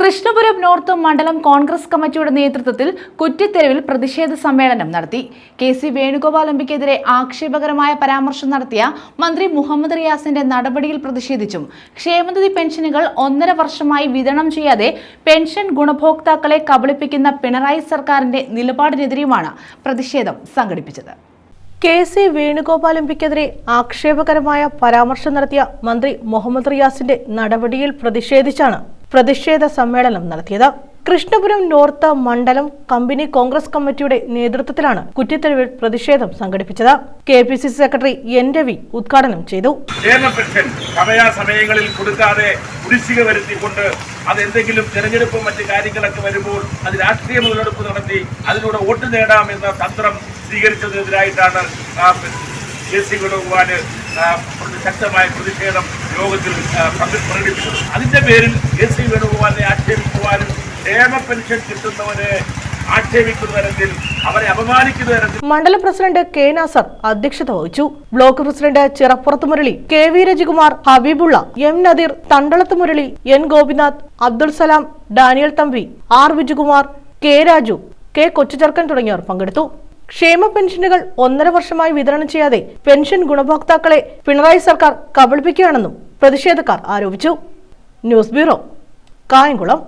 Krishnapuram north മണ്ഡലം കോൺഗ്രസ് കമ്മിറ്റിയുടെ നേതൃത്വത്തിൽ കുറ്റിത്തെരുവിൽ പ്രതിഷേധ സമ്മേളനം നടത്തി. കെ സി വേണുഗോപാൽ എംപിക്കെതിരെ ആക്ഷേപകരമായ പരാമർശം നടത്തിയ മന്ത്രി മുഹമ്മദ് റിയാസിന്റെ നടപടിയിൽ പ്രതിഷേധിച്ചും ക്ഷേമനിധി പെൻഷനുകൾ ഒന്നര വർഷമായി വിതരണം ചെയ്യാതെ പെൻഷൻ ഗുണഭോക്താക്കളെ കബളിപ്പിക്കുന്ന പിണറായി സർക്കാരിന്റെ നിലപാടിനെതിരെയുമാണ് പ്രതിഷേധം സംഘടിപ്പിച്ചത്. കെ സി വേണുഗോപാൽ എംപിക്കെതിരെ ആക്ഷേപകരമായ പരാമർശം നടത്തിയ മന്ത്രി മുഹമ്മദ് റിയാസിന്റെ നടപടിയിൽ പ്രതിഷേധിച്ചാണ് പ്രതിഷേധ സമ്മേളനം നടത്തിയത്. കൃഷ്ണപുരം നോർത്ത് മണ്ഡലം കമ്പനി കോൺഗ്രസ് കമ്മിറ്റിയുടെ നേതൃത്വത്തിലാണ് കുറ്റിത്തെരുവിൽ പ്രതിഷേധം സംഘടിപ്പിച്ചത്. K P C C secretary N Ravi ഉദ്ഘാടനം ചെയ്തു. സമയങ്ങളിൽ കൊടുക്കാതെ കുടിശ്ശിക വരുത്തിക്കൊണ്ട് അതെന്തെങ്കിലും തെരഞ്ഞെടുപ്പും മറ്റു കാര്യങ്ങളൊക്കെ വരുമ്പോൾ അത് രാഷ്ട്രീയ മുതലെടുപ്പ് നടത്തി അതിലൂടെ വോട്ട് നേടാം എന്ന തന്ത്രം സ്വീകരിച്ചതിനെതിരായിട്ടാണ് ശക്തമായ പ്രതിഷേധം യോഗത്തിൽ പ്രകടിപ്പിച്ചത്. അതിന്റെ പേരിൽ എ സി വേണുഗോപാലിനെ ആക്ഷേപിക്കുവാനും ക്ഷേമ പെൻഷൻ കിട്ടുന്നവരെ അവരെ അപമാനിക്കുന്ന പ്രസിഡന്റ് കെ നാസർ അധ്യക്ഷത വഹിച്ചു. Block president Chirappurath Murali K V Rajikumar Habibulla M Nadeer Thandalath Murali N Gopinath Abdul Salam Daniel Thampi R Vijukumar K Raju K Kochucharkkan തുടങ്ങിയവർ പങ്കെടുത്തു. ക്ഷേമ പെൻഷനുകൾ ഒന്നര വർഷമായി വിതരണം ചെയ്യാതെ പെൻഷൻ ഗുണഭോക്താക്കളെ പിണറായി സർക്കാർ കബളിപ്പിക്കുകയാണെന്നും പ്രതിഷേധക്കാർ ആരോപിച്ചു. News bureau Kayamkulam.